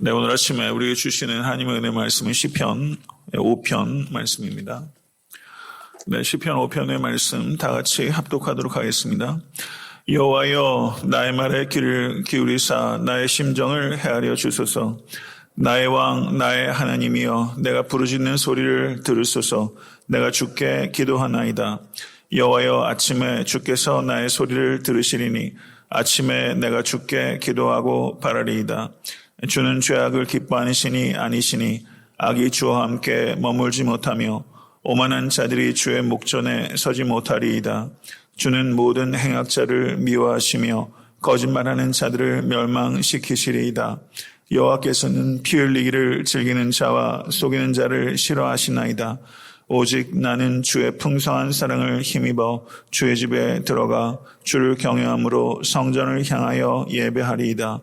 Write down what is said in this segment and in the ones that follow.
네, 오늘 아침에 우리에게 주시는 하나님의 은혜 말씀은 시편 5편 말씀입니다. 네, 시편 5편의 말씀 다 같이 합독하도록 하겠습니다. 여호와여 나의 말에 귀를 기울이사 나의 심정을 헤아려 주소서. 나의 왕 나의 하나님이여 내가 부르짖는 소리를 들으소서. 내가 주께 기도하나이다. 여호와여 아침에 주께서 나의 소리를 들으시리니 아침에 내가 주께 기도하고 바라리이다. 주는 죄악을 기뻐하는 신이 아니시니 악이 주와 함께 머물지 못하며 오만한 자들이 주의 목전에 서지 못하리이다. 주는 모든 행악자를 미워하시며 거짓말하는 자들을 멸망시키시리이다. 여호와께서는 피 흘리기를 즐기는 자와 속이는 자를 싫어하시나이다. 오직 나는 주의 풍성한 사랑을 힘입어 주의 집에 들어가 주를 경외함으로 성전을 향하여 예배하리이다.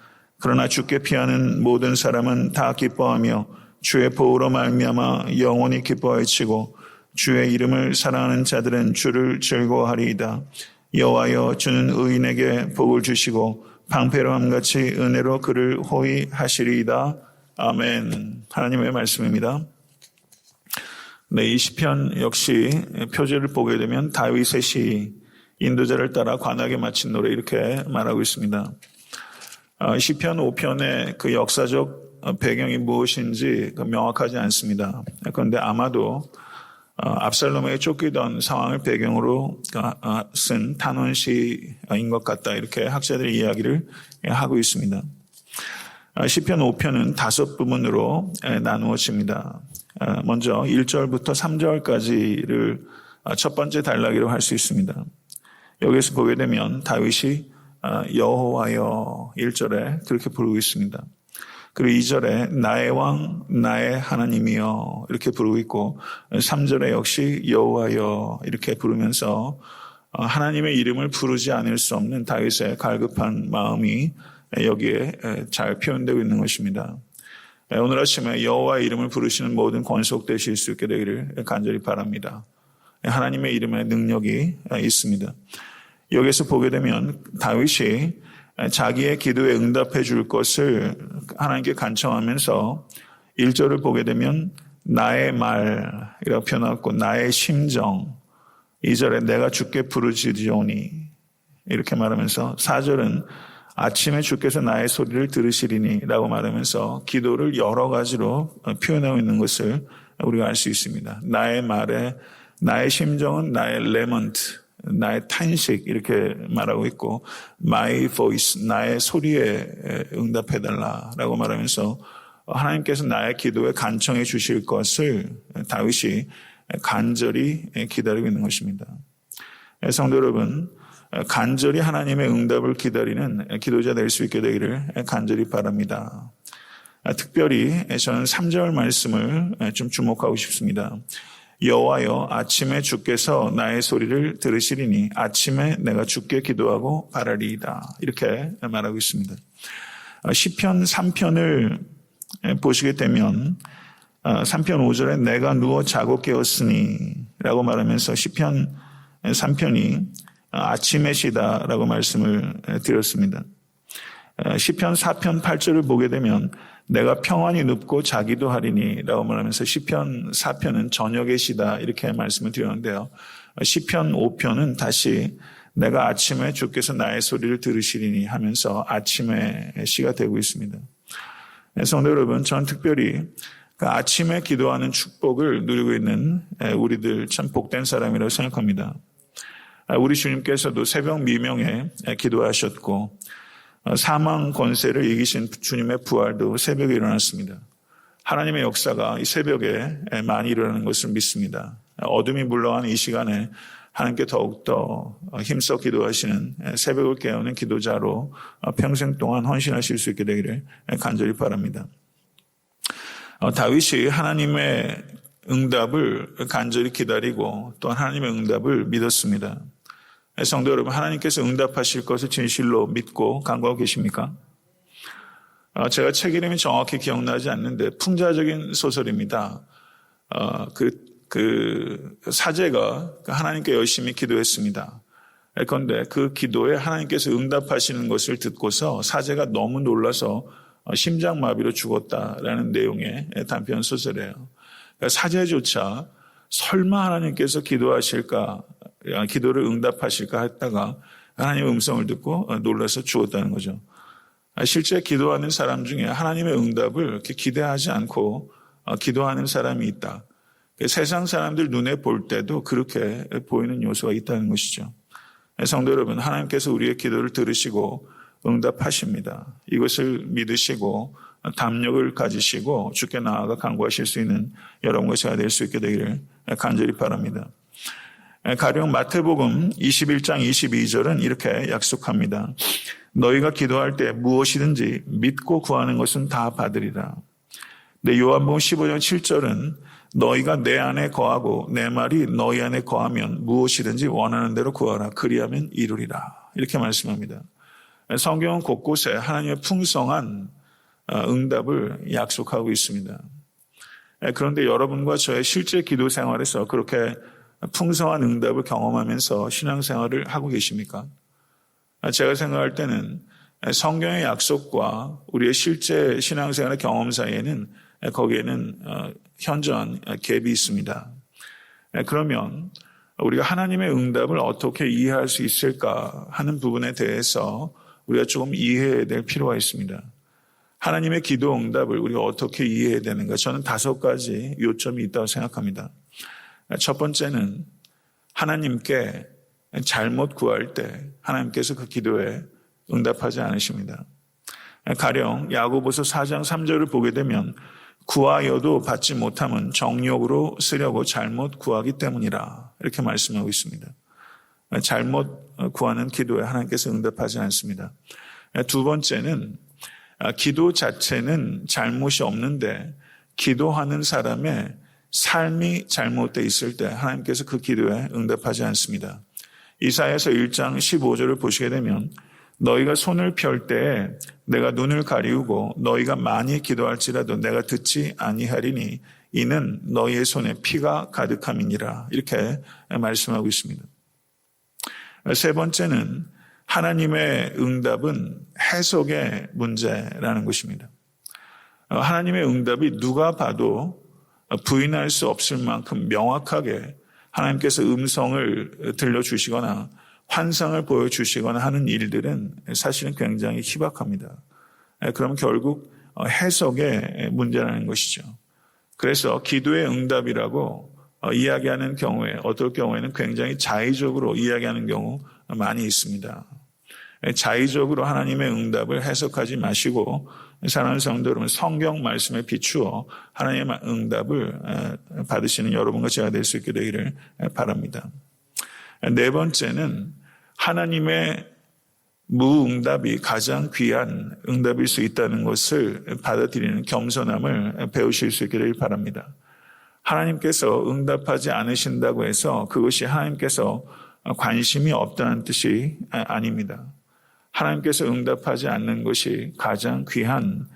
그러나 주께 피하는 모든 사람은 다 기뻐하며 주의 보호로 말미암아 영원히 기뻐하치고 주의 이름을 사랑하는 자들은 주를 즐거워하리이다. 여호와여 주는 의인에게 복을 주시고 방패로함 같이 은혜로 그를 호위하시리이다. 아멘. 하나님의 말씀입니다. 네, 이 시편 역시 표제를 보게 되면 다윗의 시 인도자를 따라 관하게 마친 노래 이렇게 말하고 있습니다. 어, 시편 5편의 그 역사적 배경이 무엇인지 그 명확하지 않습니다. 그런데 아마도 어, 압살롬에게 쫓기던 상황을 배경으로 어, 쓴 탄원시인 것 같다 이렇게 학자들이 이야기를 하고 있습니다. 시편 5편은 다섯 부분으로 나누어집니다. 먼저 1절부터 3절까지를 첫 번째 단락이라고 할 수 있습니다. 여기서 보게 되면 다윗이 여호와여 1절에 그렇게 부르고 있습니다. 그리고 2절에 나의 왕 나의 하나님이여 이렇게 부르고 있고 3절에 역시 여호와여 이렇게 부르면서 하나님의 이름을 부르지 않을 수 없는 다윗의 갈급한 마음이 여기에 잘 표현되고 있는 것입니다. 오늘 아침에 여호와의 이름을 부르시는 모든 권속되실 수 있게 되기를 간절히 바랍니다. 하나님의 이름에 능력이 있습니다. 여기서 보게 되면 다윗이 자기의 기도에 응답해 줄 것을 하나님께 간청하면서 1절을 보게 되면 나의 말이라고 표현하고 나의 심정 2절에 내가 주께 부르짖으오니 이렇게 말하면서 4절은 아침에 주께서 나의 소리를 들으시리니 라고 말하면서 기도를 여러 가지로 표현하고 있는 것을 우리가 알 수 있습니다. 나의 말에 나의 심정은 나의 레먼트 나의 탄식 이렇게 말하고 있고 my voice 나의 소리에 응답해 달라라고 말하면서 하나님께서 나의 기도에 간청해 주실 것을 다윗이 간절히 기다리고 있는 것입니다. 성도 여러분, 간절히 하나님의 응답을 기다리는 기도자 될 수 있게 되기를 간절히 바랍니다. 특별히 저는 3절 말씀을 좀 주목하고 싶습니다. 여호와여 아침에 주께서 나의 소리를 들으시리니 아침에 내가 주께 기도하고 바라리이다. 이렇게 말하고 있습니다. 시편 3편을 보시게 되면 3편 5절에 내가 누워 자고 깨었으니 라고 말하면서 시편 3편이 아침의 시다라고 말씀을 드렸습니다. 시편 4편 8절을 보게 되면 내가 평안히 눕고 자기도 하리니 라고 말하면서 시편 4편은 저녁의 시다 이렇게 말씀을 드렸는데요. 시편 5편은 다시 내가 아침에 주께서 나의 소리를 들으시리니 하면서 아침의 시가 되고 있습니다. 네, 성도 여러분, 전 특별히 그 아침에 기도하는 축복을 누리고 있는 우리들 참 복된 사람이라고 생각합니다. 우리 주님께서도 새벽 미명에 기도하셨고 어, 사망 권세를 이기신 주님의 부활도 새벽에 일어났습니다. 하나님의 역사가 이 새벽에 많이 일어나는 것을 믿습니다. 어둠이 물러간 이 시간에 하나님께 더욱더 힘써 기도하시는 새벽을 깨우는 기도자로 평생 동안 헌신하실 수 있게 되기를 간절히 바랍니다. 어, 다윗이 하나님의 응답을 간절히 기다리고 또 하나님의 응답을 믿었습니다. 성도 여러분, 하나님께서 응답하실 것을 진실로 믿고 간구하고 계십니까? 어, 제가 책 이름이 정확히 기억나지 않는데 풍자적인 소설입니다. 어, 그, 그 사제가 하나님께 열심히 기도했습니다. 그런데 그 기도에 하나님께서 응답하시는 것을 듣고서 사제가 너무 놀라서 어, 심장마비로 죽었다라는 내용의 단편 소설이에요. 그러니까 사제조차 설마 하나님께서 기도하실까, 기도를 응답하실까 했다가 하나님의 음성을 듣고 놀라서 죽었다는 거죠. 실제 기도하는 사람 중에 하나님의 응답을 이렇게 기대하지 않고 어, 기도하는 사람이 있다. 세상 사람들 눈에 볼 때도 그렇게 보이는 요소가 있다는 것이죠. 성도 여러분, 하나님께서 우리의 기도를 들으시고 응답하십니다. 이것을 믿으시고 담력을 가지시고 주께 나아가 간구하실 수 있는 여러분과 제가 될 수 있게 되기를 간절히 바랍니다. 가령 마태복음 21장 22절은 이렇게 약속합니다. 너희가 기도할 때 무엇이든지 믿고 구하는 것은 다 받으리라. 네, 요한복음 15장 7절은 너희가 내 안에 거하고 내 말이 너희 안에 거하면 무엇이든지 원하는 대로 구하라. 그리하면 이루리라. 이렇게 말씀합니다. 성경은 곳곳에 하나님의 풍성한 어, 응답을 약속하고 있습니다. 그런데 여러분과 저의 실제 기도 생활에서 그렇게 풍성한 응답을 경험하면서 신앙생활을 하고 계십니까? 제가 생각할 때는 성경의 약속과 우리의 실제 신앙생활의 경험 사이에는 거기에는 어, 현저한 갭이 있습니다. 그러면 우리가 하나님의 응답을 어떻게 이해할 수 있을까 하는 부분에 대해서 우리가 조금 이해해야 될 필요가 있습니다. 하나님의 기도 응답을 우리가 어떻게 이해해야 되는가? 저는 다섯 가지 요점이 있다고 생각합니다. 첫 번째는 하나님께 잘못 구할 때 하나님께서 그 기도에 응답하지 않으십니다. 가령 야고보서 4장 3절을 보게 되면 구하여도 받지 못함은 정욕으로 쓰려고 잘못 구하기 때문이라 이렇게 말씀하고 있습니다. 잘못 구하는 기도에 하나님께서 응답하지 않습니다. 두 번째는 기도 자체는 잘못이 없는데 기도하는 사람의 삶이 잘못되어 있을 때 하나님께서 그 기도에 응답하지 않습니다. 이사야서 1장 15절을 보시게 되면 너희가 손을 펼 때에 내가 눈을 가리우고 너희가 많이 기도할지라도 내가 듣지 아니하리니 이는 너희의 손에 피가 가득함이니라 이렇게 말씀하고 있습니다. 세 번째는 하나님의 응답은 해석의 문제라는 것입니다. 하나님의 응답이 누가 봐도 부인할 수 없을 만큼 명확하게 하나님께서 음성을 들려주시거나 환상을 보여주시거나 하는 일들은 사실은 굉장히 희박합니다. 그럼 결국 해석의 문제라는 것이죠. 그래서 기도의 응답이라고 이야기하는 경우에 어떨 경우에는 굉장히 자의적으로 이야기하는 경우 많이 있습니다. 자의적으로 하나님의 응답을 해석하지 마시고 사랑하는 성도 여러분 성경 말씀에 비추어 하나님의 응답을 받으시는 여러분과 제가 될 수 있게 되기를 바랍니다. 네 번째는 하나님의 무응답이 가장 귀한 응답일 수 있다는 것을 받아들이는 겸손함을 배우실 수 있기를 바랍니다. 하나님께서 응답하지 않으신다고 해서 그것이 하나님께서 관심이 없다는 뜻이 아닙니다. 하나님께서 응답하지 않는 것이 가장 귀한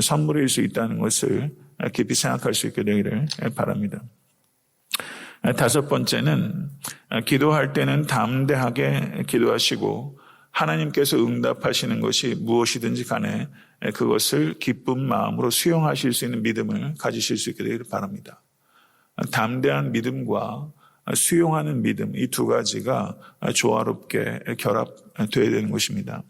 선물일 수 있다는 것을 깊이 생각할 수 있게 되기를 바랍니다. 다섯 번째는 기도할 때는 담대하게 기도하시고 하나님께서 응답하시는 것이 무엇이든지 간에 그것을 기쁜 마음으로 수용하실 수 있는 믿음을 가지실 수 있게 되기를 바랍니다. 담대한 믿음과 수용하는 믿음, 이 두 가지가 조화롭게 결합되어야 되는 것입니다.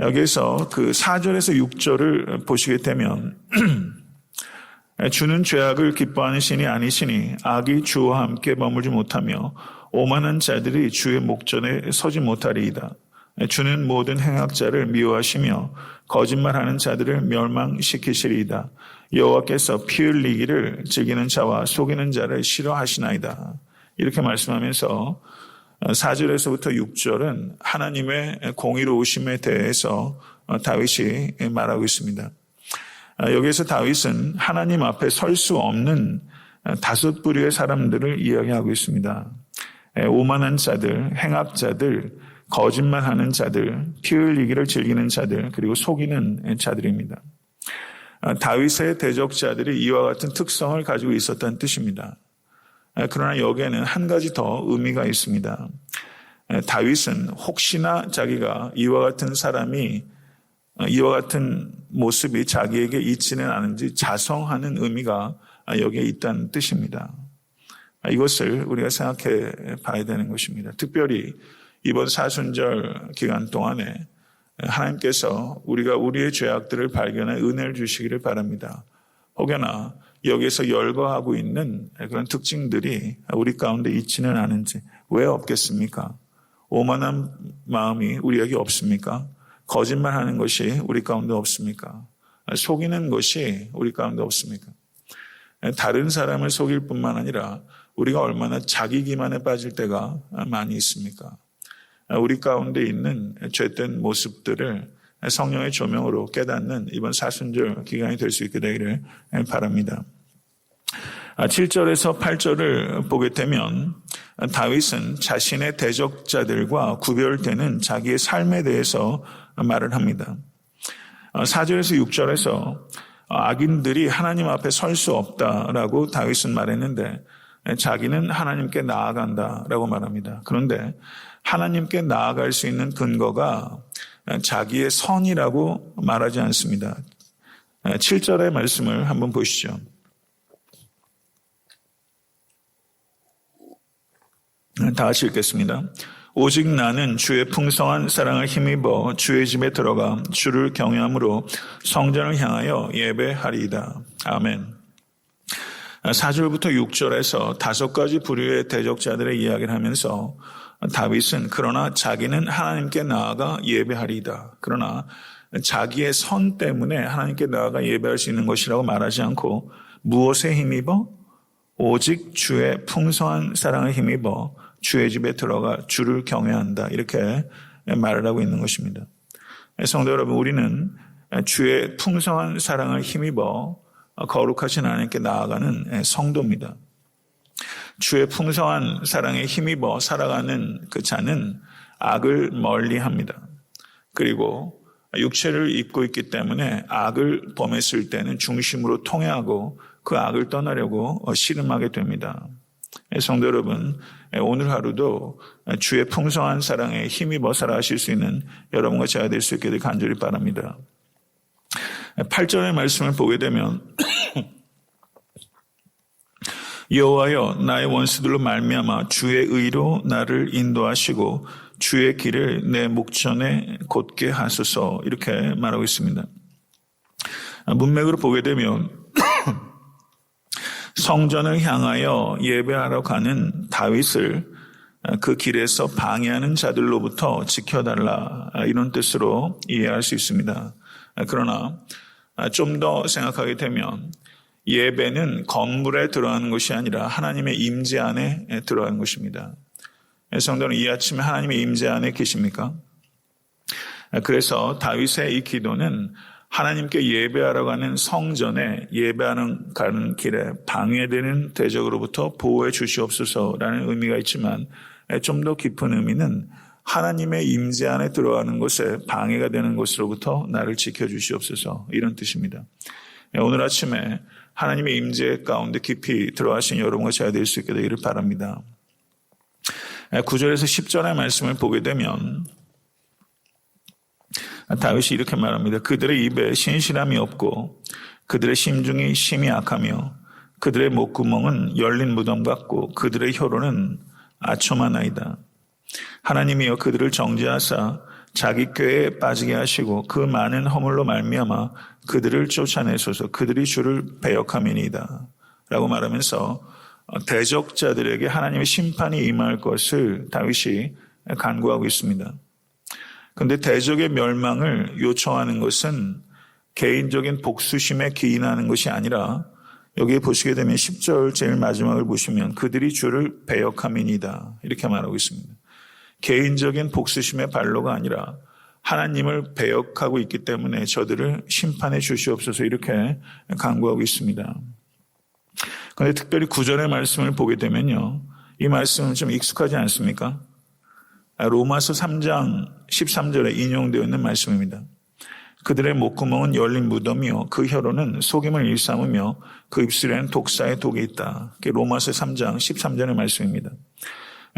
여기서 그 4절에서 6절을 보시게 되면 주는 죄악을 기뻐하는 신이 아니시니 악이 주와 함께 머물지 못하며 오만한 자들이 주의 목전에 서지 못하리이다. 주는 모든 행악자를 미워하시며 거짓말하는 자들을 멸망시키시리이다. 여호와께서 피 흘리기를 즐기는 자와 속이는 자를 싫어하시나이다. 이렇게 말씀하면서 4절에서부터 6절은 하나님의 공의로우심에 대해서 다윗이 말하고 있습니다. 아, 여기에서 다윗은 하나님 앞에 설 수 없는 다섯 부류의 사람들을 이야기하고 있습니다. 에, 오만한 자들, 행악자들, 거짓말하는 자들, 피 흘리기를 즐기는 자들, 그리고 속이는 자들입니다. 아, 다윗의 대적자들이 이와 같은 특성을 가지고 있었다는 뜻입니다. 아, 그러나 여기에는 한 가지 더 의미가 있습니다. 에, 다윗은 혹시나 자기가 이와 같은 사람이 어, 이와 같은 모습이 자기에게 있지는 않은지 자성하는 의미가 여기에 있다는 뜻입니다. 아, 이것을 우리가 생각해 봐야 되는 것입니다. 특별히 이번 사순절 기간 동안에 하나님께서 우리가 우리의 죄악들을 발견해 은혜를 주시기를 바랍니다. 혹여나 여기에서 열거하고 있는 그런 특징들이 우리 가운데 있지는 않은지 왜 없겠습니까? 오만한 마음이 우리에게 없습니까? 거짓말 하는 것이 우리 가운데 없습니까? 속이는 것이 우리 가운데 없습니까? 다른 사람을 속일 뿐만 아니라 우리가 얼마나 자기 기만에 빠질 때가 많이 있습니까? 우리 가운데 있는 죄된 모습들을 성령의 조명으로 깨닫는 이번 사순절 기간이 될 수 있게 되기를 바랍니다. 7절에서 8절을 보게 되면 다윗은 자신의 대적자들과 구별되는 자기의 삶에 대해서 말을 합니다. 4절에서 6절에서 악인들이 하나님 앞에 설 수 없다라고 다윗은 말했는데 자기는 하나님께 나아간다라고 말합니다. 그런데 하나님께 나아갈 수 있는 근거가 자기의 선이라고 말하지 않습니다. 7절의 말씀을 한번 보시죠. 다 같이 읽겠습니다. 오직 나는 주의 풍성한 사랑을 힘입어 주의 집에 들어가 주를 경외함으로 성전을 향하여 예배하리이다. 아멘. 4절부터 6절에서 다섯 가지 부류의 대적자들의 이야기를 하면서 다윗은 그러나 자기는 하나님께 나아가 예배하리이다. 그러나 자기의 선 때문에 하나님께 나아가 예배할 수 있는 것이라고 말하지 않고 무엇에 힘입어? 오직 주의 풍성한 사랑을 힘입어 주의 집에 들어가 주를 경외한다. 이렇게 말을 하고 있는 것입니다. 성도 여러분, 우리는 주의 풍성한 사랑을 힘입어 거룩하신 하나님께 나아가는 성도입니다. 주의 풍성한 사랑에 힘입어 살아가는 그 자는 악을 멀리 합니다. 그리고 육체를 입고 있기 때문에 악을 범했을 때는 중심으로 통해하고 그 악을 떠나려고 씨름하게 됩니다. 성도 여러분, 오늘 하루도 주의 풍성한 사랑에 힘입어 살아가실 수 있는 여러분과 제가 될수될 간절히 바랍니다. 8절의 말씀을 보게 되면 여호와여 나의 원수들로 말미암아 주의 의로 나를 인도하시고 주의 길을 내 목전에 곧게 하소서 이렇게 말하고 있습니다. 문맥으로 보게 되면 성전을 향하여 예배하러 가는 다윗을 그 길에서 방해하는 자들로부터 지켜달라 이런 뜻으로 이해할 수 있습니다. 그러나 좀 더 생각하게 되면 예배는 건물에 들어가는 것이 아니라 하나님의 임재 안에 들어가는 것입니다. 성도는 이 아침에 하나님의 임재 안에 계십니까? 그래서 다윗의 이 기도는 하나님께 예배하러 가는 성전에 예배하는 가는 길에 방해되는 대적으로부터 보호해 주시옵소서라는 의미가 있지만 좀 더 깊은 의미는 하나님의 임재 안에 들어가는 곳에 방해가 되는 것으로부터 나를 지켜 주시옵소서 이런 뜻입니다. 오늘 아침에 하나님의 임재 가운데 깊이 들어가신 여러분과 제가 될 수 있게 되기를 바랍니다. 9절에서 10절의 말씀을 보게 되면 다윗이 이렇게 말합니다. 그들의 입에 신실함이 없고 그들의 심중이 심히 악하며 그들의 목구멍은 열린 무덤 같고 그들의 혀로는 아첨하나이다. 하나님이여 그들을 정죄하사 자기 꾀에 빠지게 하시고 그 많은 허물로 말미암아 그들을 쫓아내소서 그들이 주를 배역함이니이다. 라고 말하면서 대적자들에게 하나님의 심판이 임할 것을 다윗이 간구하고 있습니다. 그런데 대적의 멸망을 요청하는 것은 개인적인 복수심에 기인하는 것이 아니라 여기에 보시게 되면 10절 제일 마지막을 보시면 그들이 주를 배역함이니다 이렇게 말하고 있습니다. 개인적인 복수심의 발로가 아니라 하나님을 배역하고 있기 때문에 저들을 심판해 주시옵소서 이렇게 간구하고 있습니다. 그런데 특별히 구절의 말씀을 보게 되면요. 이 말씀은 좀 익숙하지 않습니까? 로마서 3장 13절에 인용되어 있는 말씀입니다. 그들의 목구멍은 열린 무덤이요. 그 혀로는 속임을 일삼으며 그 입술에는 독사의 독이 있다. 그게 로마서 3장 13절의 말씀입니다.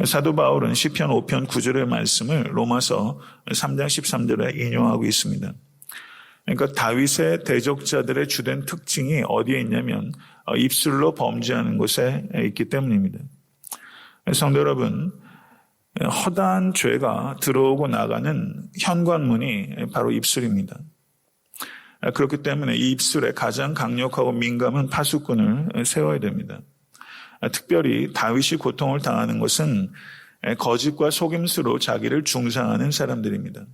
사도 바울은 시편 5편 9절의 말씀을 로마서 3장 13절에 인용하고 있습니다. 그러니까 다윗의 대적자들의 주된 특징이 어디에 있냐면 어, 입술로 범죄하는 곳에 있기 때문입니다. 성도 여러분, 허다한 죄가 들어오고 나가는 현관문이 바로 입술입니다. 그렇기 때문에 이 입술에 가장 강력하고 민감한 파수꾼을 세워야 됩니다. 특별히 다윗이 고통을 당하는 것은 거짓과 속임수로 자기를 중상하는 사람들입니다.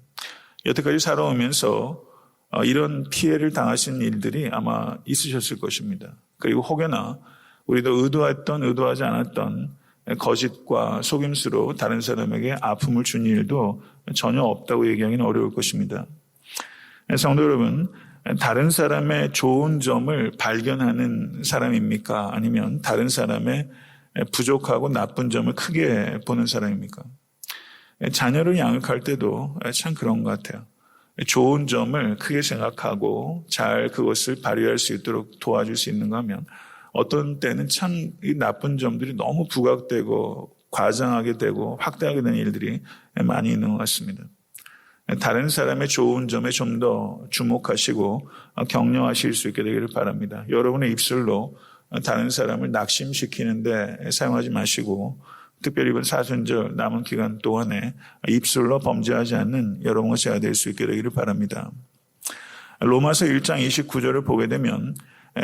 여태까지 살아오면서 어, 이런 피해를 당하신 일들이 아마 있으셨을 것입니다. 그리고 혹여나 우리도 의도했던 의도하지 않았던 거짓과 속임수로 다른 사람에게 아픔을 준 일도 전혀 없다고 얘기하기는 어려울 것입니다. 성도 여러분, 다른 사람의 좋은 점을 발견하는 사람입니까? 아니면 다른 사람의 부족하고 나쁜 점을 크게 보는 사람입니까? 자녀를 양육할 때도 참 그런 것 같아요. 좋은 점을 크게 생각하고 잘 그것을 발휘할 수 있도록 도와줄 수 있는가 하면 어떤 때는 참이 나쁜 점들이 너무 부각되고 과장하게 되고 확대하게 되는 일들이 많이 있는 것 같습니다. 다른 사람의 좋은 점에 좀 더 주목하시고 격려하실 수 있게 되기를 바랍니다. 여러분의 입술로 다른 사람을 낙심시키는데 사용하지 마시고 특별히 이번 사순절 남은 기간 동안에 입술로 범죄하지 않는 여러분과 제가 될 수 있게 되기를 바랍니다. 로마서 1장 29절을 보게 되면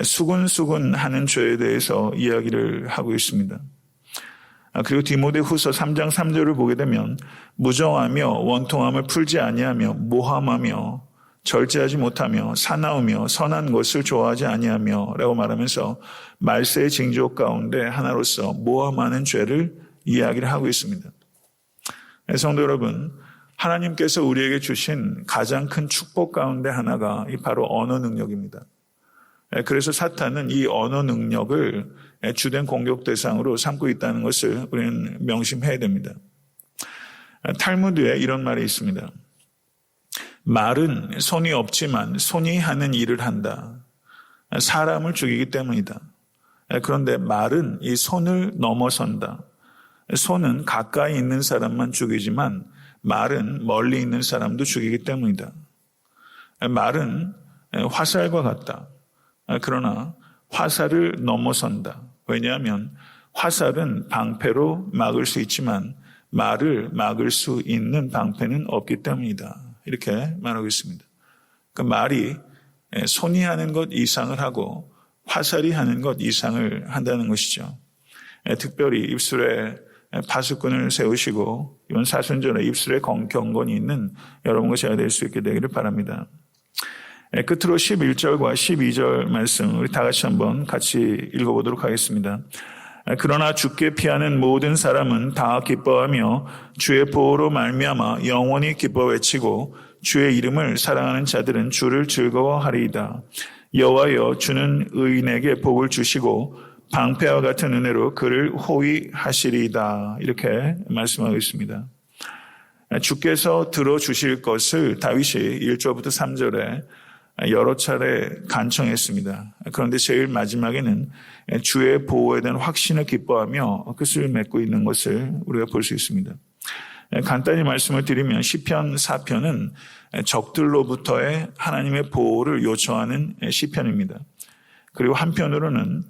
수군수군 하는 죄에 대해서 이야기를 하고 있습니다. 그리고 디모데 후서 3장 3절을 보게 되면 무정하며 원통함을 풀지 아니하며 모함하며 절제하지 못하며 사나우며 선한 것을 좋아하지 아니하며 라고 말하면서 말세의 징조 가운데 하나로서 모함하는 죄를 이야기를 하고 있습니다. 성도 여러분, 하나님께서 우리에게 주신 가장 큰 축복 가운데 하나가 바로 언어 능력입니다. 그래서 사탄은 이 언어 능력을 주된 공격 대상으로 삼고 있다는 것을 우리는 명심해야 됩니다. 탈무드에 이런 말이 있습니다. 말은 손이 없지만 손이 하는 일을 한다. 사람을 죽이기 때문이다. 그런데 말은 이 손을 넘어선다. 손은 가까이 있는 사람만 죽이지만 말은 멀리 있는 사람도 죽이기 때문이다. 말은 화살과 같다. 그러나 화살을 넘어선다. 왜냐하면 화살은 방패로 막을 수 있지만 말을 막을 수 있는 방패는 없기 때문이다. 이렇게 말하고 있습니다. 그 말이 손이 하는 것 이상을 하고 화살이 하는 것 이상을 한다는 것이죠. 특별히 입술에 파수꾼을 세우시고 이번 사순절에 입술에 경건이 있는 여러분과 제가 될 수 있게 되기를 바랍니다. 끝으로 11절과 12절 말씀 우리 다 같이 한번 같이 읽어보도록 하겠습니다. 그러나 죽게 피하는 모든 사람은 다 기뻐하며 주의 보호로 말미암아 영원히 기뻐 외치고 주의 이름을 사랑하는 자들은 주를 즐거워하리이다. 여호와여 주는 의인에게 복을 주시고 방패와 같은 은혜로 그를 호위하시리이다. 이렇게 말씀하고 있습니다. 주께서 들어주실 것을 다윗이 1절부터 3절에 여러 차례 간청했습니다. 그런데 제일 마지막에는 주의 보호에 대한 확신을 기뻐하며 끝을 맺고 있는 것을 우리가 볼 수 있습니다. 간단히 말씀을 드리면 시편 4편은 적들로부터의 하나님의 보호를 요청하는 시편입니다. 그리고 한편으로는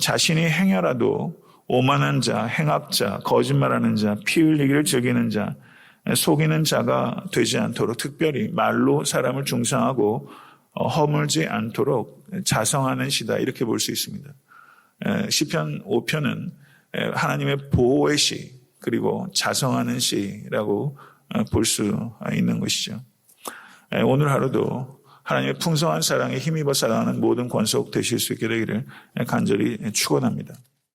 자신이 행여라도 오만한 자, 행악자, 거짓말하는 자, 피 흘리기를 즐기는 자, 속이는 자가 되지 않도록 특별히 말로 사람을 중상하고 어, 허물지 않도록 자성하는 시다 이렇게 볼 수 있습니다. 시편 5편은 하나님의 보호의 시 그리고 자성하는 시라고 어, 볼수 있는 것이죠. 오늘 하루도 하나님의 풍성한 사랑에 힘입어 살아가는 모든 권속 되실 수 있게 되기를 간절히 축원합니다.